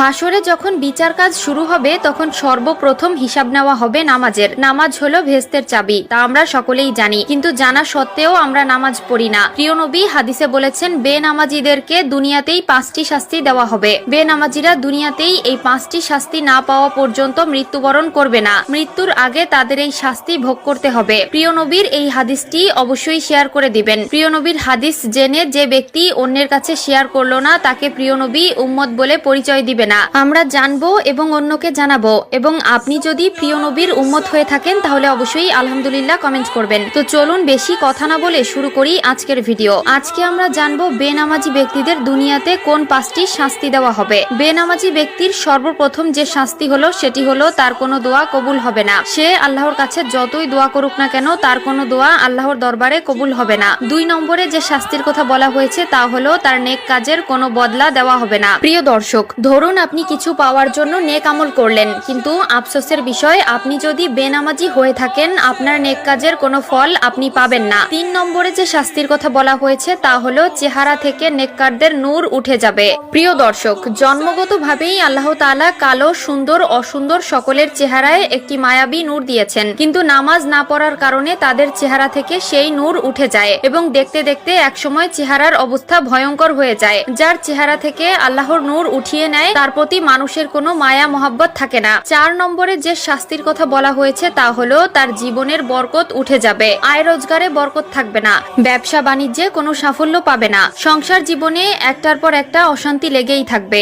হাসরে যখন বিচার কাজ শুরু হবে, তখন সর্বপ্রথম হিসাব নেওয়া হবে নামাজের। নামাজ হলো ভেস্তের চাবি, তা আমরা সকলেই জানি। কিন্তু জানা সত্ত্বেও আমরা নামাজ পড়ি না। প্রিয় নবী হাদিসে বলেছেন, বেনামাজিদেরকে দুনিয়াতেই পাঁচটি শাস্তি দেওয়া হবে। বেনামাজিরা দুনিয়াতেই এই পাঁচটি শাস্তি না পাওয়া পর্যন্ত মৃত্যুবরণ করবে না। মৃত্যুর আগে তাদের এই শাস্তি ভোগ করতে হবে। প্রিয় নবীর এই হাদিসটি অবশ্যই শেয়ার করে দিবেন। প্রিয় নবীর হাদিস জেনে যে ব্যক্তি অন্যের কাছে শেয়ার করল না, তাকে প্রিয় নবী উম্মত বলে পরিচয় না। আমরা জানব এবং অন্যকে জানাব। এবং আপনি যদি প্রিয় নবীর উম্মত হয়ে থাকেন, তাহলে অবশ্যই আলহামদুলিল্লাহ কমেন্ট করবেন। তো চলুন বেশি কথা না বলে শুরু করি আজকের ভিডিও আজকে আমরা জানব বেনামাজি ব্যক্তিদের দুনিয়াতে কোন পাঁচটি শাস্তি দেওয়া হবে। বেনামাজি ব্যক্তির সর্বপ্রথম যে শাস্তি হলো, সেটি হলো তার কোনো দোয়া কবুল হবে না। সে আল্লাহর কাছে যতই দোয়া করুক না কেন, তার কোনো দোয়া আল্লাহর দরবারে কবুল হবে না। দুই নম্বরে যে শাস্তির কথা বলা হয়েছে, তা হলো তার নেক কাজের কোনো বদলা দেওয়া হবে না। প্রিয় দর্শক, ধরুন আপনি কিছু পাওয়ার জন্য নেক আমল করলেন, কিন্তু আফসোসের বিষয়, আপনি যদি বেনামাজি হয়ে থাকেন, আপনার নেক কাজের কোনো ফল আপনি পাবেন না। তিন নম্বরে যে শাস্তির কথা বলা হয়েছে, তা হলো চেহারা থেকে নেককারদের নূর উঠে যাবে। প্রিয় দর্শক, জন্মগতভাবেই আল্লাহ তাআলা কালো, সুন্দর, অসুন্দর সকলের চেহারায় একটি মায়াবী নূর দিয়েছেন। কিন্তু নামাজ না পড়ার কারণে তাদের চেহারা থেকে সেই নূর উঠে যায় এবং দেখতে দেখতে একসময় চেহারার অবস্থা ভয়ঙ্কর হয়ে যায়। যার চেহারা থেকে আল্লাহর নূর উঠিয়ে নেয় তার প্রতি মানুষের কোনো মায়া, মহাব্বত থাকে না। চার নম্বরে যে শাস্তির কথা বলা হয়েছে তা হলো, তার জীবনের বরকত উঠে যাবে। আয় রোজগারে বরকত থাকবে না। ব্যবসা বাণিজ্যে কোনো সাফল্য পাবে না। সংসার জীবনে একটার পর একটা অশান্তি লেগেই থাকবে।